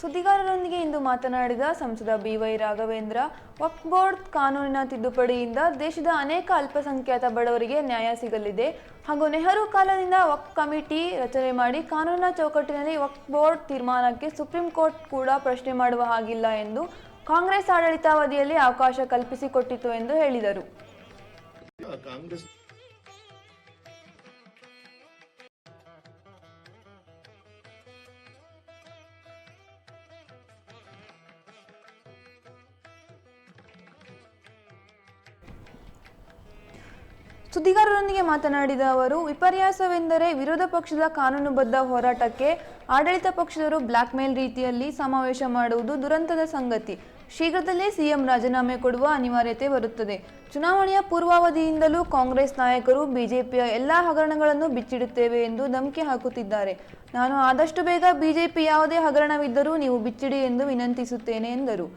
ಸುದ್ದಿಗಾರರೊಂದಿಗೆ ಇಂದು ಮಾತನಾಡಿದ ಸಂಸದ ಬಿವೈ ರಾಘವೇಂದ್ರ ವಕ್ ಬೋರ್ಡ್ ಕಾನೂನಿನ ತಿದ್ದುಪಡಿಯಿಂದ ದೇಶದ ಅನೇಕ ಅಲ್ಪಸಂಖ್ಯಾತ ಬಡವರಿಗೆ ನ್ಯಾಯ ಸಿಗಲಿದೆ. ಹಾಗೂ ನೆಹರು ಕಾಲದಿಂದ ವಕ್ ಕಮಿಟಿ ರಚನೆ ಮಾಡಿ ಕಾನೂನಿನ ಚೌಕಟ್ಟಿನಲ್ಲಿ ವಕ್ ಬೋರ್ಡ್ ತೀರ್ಮಾನಕ್ಕೆ ಸುಪ್ರೀಂ ಕೋರ್ಟ್ ಕೂಡ ಪ್ರಶ್ನೆ ಮಾಡುವ ಹಾಗಿಲ್ಲ ಎಂದು ಕಾಂಗ್ರೆಸ್ ಆಡಳಿತಾವಧಿಯಲ್ಲಿ ಅವಕಾಶ ಕಲ್ಪಿಸಿಕೊಟ್ಟಿತು ಎಂದು ಹೇಳಿದರು. ಸುದ್ದಿಗಾರರೊಂದಿಗೆ ಮಾತನಾಡಿದ ಅವರು, ವಿಪರ್ಯಾಸವೆಂದರೆ ವಿರೋಧ ಪಕ್ಷದ ಕಾನೂನುಬದ್ಧ ಹೋರಾಟಕ್ಕೆ ಆಡಳಿತ ಪಕ್ಷದವರು ಬ್ಲ್ಯಾಕ್ಮೇಲ್ ರೀತಿಯಲ್ಲಿ ಸಮಾವೇಶ ಮಾಡುವುದು ದುರಂತದ ಸಂಗತಿ. ಶೀಘ್ರದಲ್ಲೇ ಸಿಎಂ ರಾಜೀನಾಮೆ ಕೊಡುವ ಅನಿವಾರ್ಯತೆ ಬರುತ್ತದೆ. ಚುನಾವಣೆಯ ಪೂರ್ವಾವಧಿಯಿಂದಲೂ ಕಾಂಗ್ರೆಸ್ ನಾಯಕರು ಬಿಜೆಪಿಯ ಎಲ್ಲ ಹಗರಣಗಳನ್ನು ಬಿಚ್ಚಿಡುತ್ತೇವೆ ಎಂದು ಧಮಕಿ ಹಾಕುತ್ತಿದ್ದಾರೆ. ನಾನು ಆದಷ್ಟು ಬೇಗ ಬಿಜೆಪಿ ಯಾವುದೇ ಹಗರಣವಿದ್ದರೂ ನೀವು ಬಿಚ್ಚಿಡಿ ಎಂದು ವಿನಂತಿಸುತ್ತೇನೆ ಎಂದರು.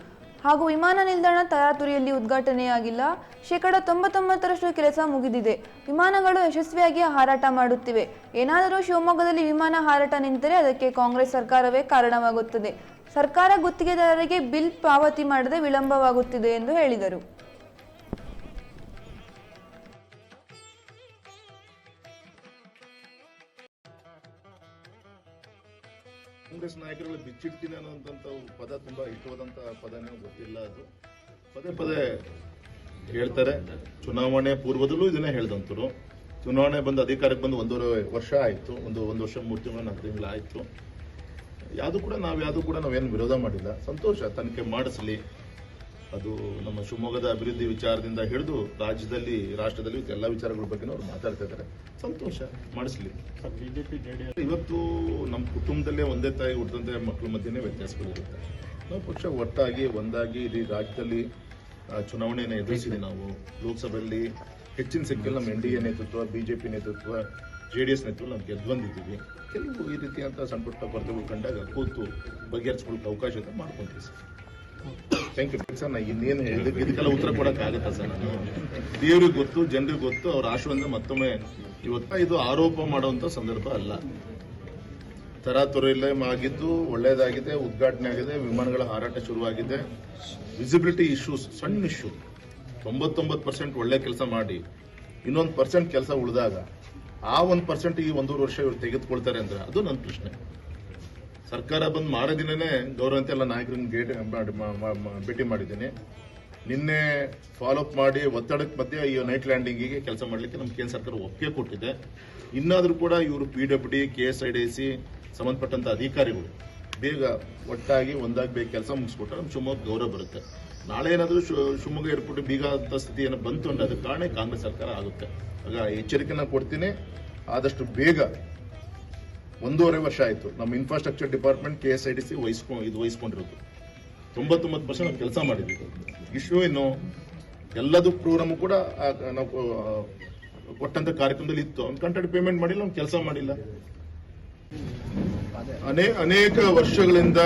ಹಾಗೂ ವಿಮಾನ ನಿಲ್ದಾಣ ತರಾತುರಿಯಲ್ಲಿ ಉದ್ಘಾಟನೆಯಾಗಿಲ್ಲ. ಶೇಕಡ ತೊಂಬತ್ತೊಂಬತ್ತರಷ್ಟು ಕೆಲಸ ಮುಗಿದಿದೆ. ವಿಮಾನಗಳು ಯಶಸ್ವಿಯಾಗಿ ಹಾರಾಟ ಮಾಡುತ್ತಿವೆ. ಏನಾದರೂ ಶಿವಮೊಗ್ಗದಲ್ಲಿ ವಿಮಾನ ಹಾರಾಟ ನಿಂತರೆ ಅದಕ್ಕೆ ಕಾಂಗ್ರೆಸ್ ಸರ್ಕಾರವೇ ಕಾರಣವಾಗುತ್ತದೆ. ಸರ್ಕಾರ ಗುತ್ತಿಗೆದಾರರಿಗೆ ಬಿಲ್ ಪಾವತಿ ಮಾಡದೆ ವಿಳಂಬವಾಗುತ್ತಿದೆ ಎಂದು ಹೇಳಿದರು. ಕಾಂಗ್ರೆಸ್ ನಾಯಕರುಗಳು ಬಿಚ್ಚಿಡ್ತೀನಿ ಅನ್ನೋಂಥ ಪದ ತುಂಬಾ ಇಷ್ಟವಾದಂತ ಪದನೇ ಗೊತ್ತಿಲ್ಲ ಅದು. ಪದೇ ಪದೇ ಹೇಳ್ತಾರೆ. ಚುನಾವಣೆ ಪೂರ್ವದಲ್ಲೂ ಇದನ್ನೇ ಹೇಳ್ದಂತರು. ಚುನಾವಣೆ ಬಂದು ಅಧಿಕಾರಕ್ಕೆ ಬಂದು ಒಂದೂವರೆ ವರ್ಷ ಆಯ್ತು. ಒಂದು ಒಂದು ವರ್ಷ ಮೂರು ತಿಂಗಳು, ನಾಲ್ಕು ತಿಂಗಳು ಆಯ್ತು. ಯಾವುದು ಕೂಡ ನಾವು ಯಾವುದು ಕೂಡ ನಾವೇನು ವಿರೋಧ ಮಾಡಿಲ್ಲ. ಸಂತೋಷ, ತನಿಖೆ ಮಾಡಿಸ್ಲಿ. ಅದು ನಮ್ಮ ಶಿವಮೊಗ್ಗದ ಅಭಿವೃದ್ಧಿ ವಿಚಾರದಿಂದ ಹಿಡಿದು ರಾಜ್ಯದಲ್ಲಿ ರಾಷ್ಟ್ರದಲ್ಲಿ ಎಲ್ಲ ವಿಚಾರಗಳ ಬಗ್ಗೆ ಅವ್ರು ಮಾತಾಡ್ತಾ ಇದ್ದಾರೆ. ಸಂತೋಷ ಮಾಡಿಸ್ಲಿ ಬಿಜೆಪಿ ಜೆಡಿಎಸ್. ಇವತ್ತು ನಮ್ಮ ಕುಟುಂಬದಲ್ಲೇ ಒಂದೇ ತಾಯಿ ಹುಟ್ಟಿದಂತೆ ಮಕ್ಕಳ ಮಧ್ಯೆನೇ ವ್ಯತ್ಯಾಸಗಳಿರುತ್ತೆ. ನಾವು ಪಕ್ಷ ಒಟ್ಟಾಗಿ ಒಂದಾಗಿ ಇಡೀ ರಾಜ್ಯದಲ್ಲಿ ಚುನಾವಣೆಯನ್ನು ಎದುರಿಸಿದೆ ನಾವು. ಲೋಕಸಭೆಯಲ್ಲಿ ಹೆಚ್ಚಿನ ಸಂಖ್ಯೆಯಲ್ಲಿ ನಮ್ಮ ಎನ್ ಡಿ ಎ ನೇತೃತ್ವ ಬಿಜೆಪಿ ನೇತೃತ್ವ ಜೆ ಡಿ ಎಸ್ ನೇತೃತ್ವ ನಾವು ಗೆದ್ದು ಬಂದಿದ್ದೀವಿ. ಕೆಲವು ಈ ರೀತಿಯಂತ ಸಣ್ಣ ಪುಟ್ಟ ಕೊರತೆಗಳು ಕಂಡಾಗ ಕೂತು ಬಗೆಹರಿಸ್ಕೊಳ್ಳೋಕೆ ಅವಕಾಶ ಮಾಡ್ಕೊಂತೀವಿ ಸರ್. ಥ್ಯಾಂಕ್ ಯು ಸರ್ ನಾ ಇನ್ನೇನು ಇದಕ್ಕೆ ಇದಕ್ಕೆಲ್ಲ ಉತ್ತರ ಕೊಡೋಕ್ಕಾಗತ್ತಾ ಸರ್? ನಾನು ದೇವ್ರಿಗೆ ಗೊತ್ತು, ಜನರಿಗೆ ಗೊತ್ತು, ಅವ್ರ ಆಶೀರ್ವಾದ ಮತ್ತೊಮ್ಮೆ ಇವತ್ತ ಇದು ಆರೋಪ ಮಾಡುವಂತ ಸಂದರ್ಭ ಅಲ್ಲ. ತರಾತುರಿಲೆ ಆಗಿದ್ದು ಒಳ್ಳೇದಾಗಿದೆ ಉದ್ಘಾಟನೆ ಆಗಿದೆ, ವಿಮಾನಗಳ ಹಾರಾಟ ಶುರುವಾಗಿದೆ. ವಿಸಿಬಿಲಿಟಿ ಇಶ್ಯೂಸ್ ಸಣ್ಣ ಇಶ್ಯೂ ತೊಂಬತ್ತೊಂಬತ್ತು ಪರ್ಸೆಂಟ್ ಒಳ್ಳೆ ಕೆಲಸ ಮಾಡಿ. ಇನ್ನೊಂದು ಪರ್ಸೆಂಟ್ ಕೆಲಸ ಉಳಿದಾಗ, ಆ ಒಂದು ಪರ್ಸೆಂಟ್ ಈ ಒಂದೂವರೆ ವರ್ಷ ಇವ್ರು ತೆಗೆದುಕೊಳ್ತಾರೆ ಅಂದ್ರೆ ಅದು ನನ್ನ ಪ್ರಶ್ನೆ. ಸರ್ಕಾರ ಬಂದು ಮಾಡೋ ದಿನನೇ ಗೌರವಂತ ಎಲ್ಲ ನಾಯಕರನ್ನ ಗೇಟ್ ಭೇಟಿ ಮಾಡಿದ್ದೀನಿ. ನಿನ್ನೆ ಫಾಲೋ ಅಪ್ ಮಾಡಿ ಒತ್ತಡಕ್ಕೆ ಮಧ್ಯೆ ಈ ನೈಟ್ ಲ್ಯಾಂಡಿಂಗಿಗೆ ಕೆಲಸ ಮಾಡಲಿಕ್ಕೆ ನಮ್ಮ ಕೇಂದ್ರ ಸರ್ಕಾರ ಒಪ್ಪಿಗೆ ಕೊಟ್ಟಿದೆ. ಇನ್ನಾದರೂ ಕೂಡ ಇವರು P W D K S I D C ಸಂಬಂಧಪಟ್ಟಂಥ ಅಧಿಕಾರಿಗಳು ಬೇಗ ಒಟ್ಟಾಗಿ ಒಂದಾಗಿ ಬೇಗ ಕೆಲಸ ಮುಗಿಸ್ಕೊಟ್ರೆ ನಮ್ಮ ಶಿವಮೊಗ್ಗ ಗೌರವ ಬರುತ್ತೆ. ನಾಳೆ ಏನಾದರೂ ಶಿವಮೊಗ್ಗ ಏರ್ಪೋರ್ಟ್ ಬೀಗ ಅಂತ ಸ್ಥಿತಿ ಏನೋ ಬಂತು ಅದಕ್ಕೆ ಕಾರಣ ಕಾಂಗ್ರೆಸ್ ಸರ್ಕಾರ ಆಗುತ್ತೆ. ಆಗ ಎಚ್ಚರಿಕೆನ ಕೊಡ್ತೀನಿ. ಆದಷ್ಟು ಬೇಗ ಒಂದೂವರೆ ವರ್ಷ ಆಯಿತು. ನಮ್ಮ infrastructure department K S I D C ವಹಿಸ್ಕೊ, ಇದು ವಹಿಸ್ಕೊಂಡಿರೋದು. ತೊಂಬತ್ತೊಂಬತ್ತು ವರ್ಷ ನಾವು ಕೆಲಸ ಮಾಡಿದ್ವಿ ಇಶ್ಯೂ ಏನು, ಎಲ್ಲದೂ ಪ್ರೋಗ್ರಾಮು ಕೂಡ ನಾವು ಕೊಟ್ಟಂಥ ಕಾರ್ಯಕ್ರಮದಲ್ಲಿ ಇತ್ತು. ಅವ್ನು ಪೇಮೆಂಟ್ ಮಾಡಿಲ್ಲ, ಅವ್ನು ಕೆಲಸ ಮಾಡಿಲ್ಲ. ಅನೇ, ಅನೇಕ ವರ್ಷಗಳಿಂದ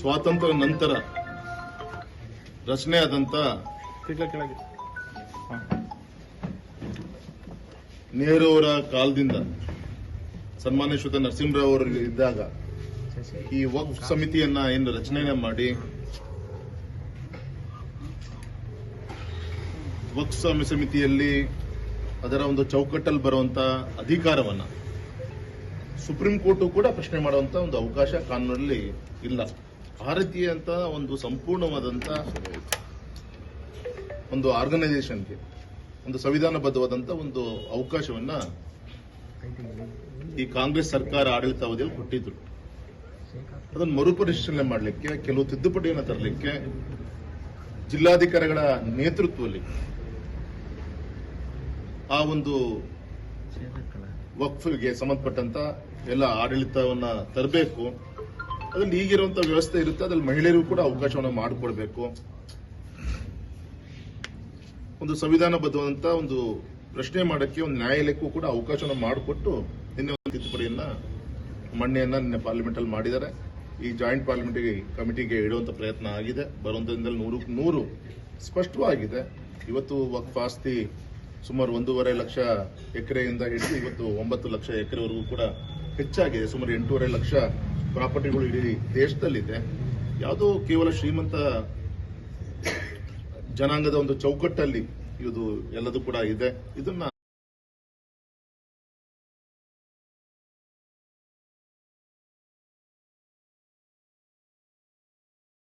ಸ್ವಾತಂತ್ರ್ಯ ನಂತರ ರಚನೆ ಆದಂತ ನೆಹರು ಅವರ ಕಾಲದಿಂದ ಸನ್ಮಾನ್ಯ ಶ್ರೀಯುತ ನರಸಿಂಹರಾವ್ ಅವರು ಇದ್ದಾಗ ಈ ವಕ್ಫ್ ಸಮಿತಿಯನ್ನ ಏನು ರಚನೆ ಮಾಡಿ ವಕ್ಫ್ ಸಮಿತಿಯಲ್ಲಿ ಅದರ ಒಂದು ಚೌಕಟ್ಟಲ್ಲಿ ಬರುವಂತ ಅಧಿಕಾರವನ್ನ ಸುಪ್ರೀಂ ಕೋರ್ಟ್ ಕೂಡ ಪ್ರಶ್ನೆ ಮಾಡುವಂತ ಒಂದು ಅವಕಾಶ ಕಾನೂನಲ್ಲಿ ಇಲ್ಲ. ಭಾರತೀಯ ರೀತಿಯಂತ ಒಂದು ಸಂಪೂರ್ಣವಾದಂತ ಒಂದು ಆರ್ಗನೈಸೇಷನ್ಗೆ ಒಂದು ಸಂವಿಧಾನಬದ್ಧವಾದಂತ ಒಂದು ಅವಕಾಶವನ್ನ ಈ ಕಾಂಗ್ರೆಸ್ ಸರ್ಕಾರ ಆಡಳಿತಾವಧಿಯಲ್ಲಿ ಕೊಟ್ಟಿದ್ರು. ಅದನ್ನು ಮರುಪರಿಶೀಲನೆ ಮಾಡಲಿಕ್ಕೆ, ಕೆಲವು ತಿದ್ದುಪಡಿಯನ್ನು ತರಲಿಕ್ಕೆ, ಜಿಲ್ಲಾಧಿಕಾರಿಗಳ ನೇತೃತ್ವದಲ್ಲಿ ಆ ಒಂದು ವಕ್ಫ್ಗೆ ಸಂಬಂಧಪಟ್ಟಂತ ಎಲ್ಲ ಆಡಳಿತವನ್ನ ತರಬೇಕು. ಅದ್ರಲ್ಲಿ ಈಗಿರುವಂತಹ ವ್ಯವಸ್ಥೆ ಇರುತ್ತೆ. ಅದ್ರಲ್ಲಿ ಮಹಿಳೆಯರಿಗೂ ಕೂಡ ಅವಕಾಶವನ್ನ ಮಾಡಿಕೊಡ್ಬೇಕು. ಒಂದು ಸಂವಿಧಾನಬದ್ಧವಾದಂತ ಒಂದು ಪ್ರಶ್ನೆ ಮಾಡಕ್ಕೆ ಒಂದು ನ್ಯಾಯಾಲಯಕ್ಕೂ ಕೂಡ ಅವಕಾಶವನ್ನು ಮಾಡಿಕೊಟ್ಟು ನಿನ್ನೆ ಒಂದು ತಿದ್ದುಪಡಿಯನ್ನ ಮಣ್ಣೆಯನ್ನ ನಿನ್ನೆ ಪಾರ್ಲಿಮೆಂಟ್ ಅಲ್ಲಿ ಮಾಡಿದ್ದಾರೆ. ಈ ಜಾಯಿಂಟ್ ಪಾರ್ಲಿಮೆಂಟ್ ಕಮಿಟಿಗೆ ಇಡುವಂತ ಪ್ರಯತ್ನ ಆಗಿದೆ. ಬರುವಂಥದ್ರಲ್ಲಿ ನೂರು ನೂರು ಸ್ಪಷ್ಟವಾಗಿದೆ. ಇವತ್ತು ವಕ್ಫ್ ಆಸ್ತಿ ಸುಮಾರು ಒಂದೂವರೆ ಲಕ್ಷ ಎಕರೆಯಿಂದ ಹಿಡಿದು ಇವತ್ತು ಒಂಬತ್ತು ಲಕ್ಷ ಎಕರೆವರೆಗೂ ಕೂಡ ಹೆಚ್ಚಾಗಿದೆ. ಸುಮಾರು ಎಂಟೂವರೆ ಲಕ್ಷ ಪ್ರಾಪರ್ಟಿಗಳು ಇಡೀ ದೇಶದಲ್ಲಿದೆ. ಯಾವುದೋ ಕೇವಲ ಶ್ರೀಮಂತ ಜನಾಂಗದ ಒಂದು ಚೌಕಟ್ಟಲ್ಲಿ ಇದು ಎಲ್ಲದೂ ಕೂಡ ಇದೆ. ಇದನ್ನ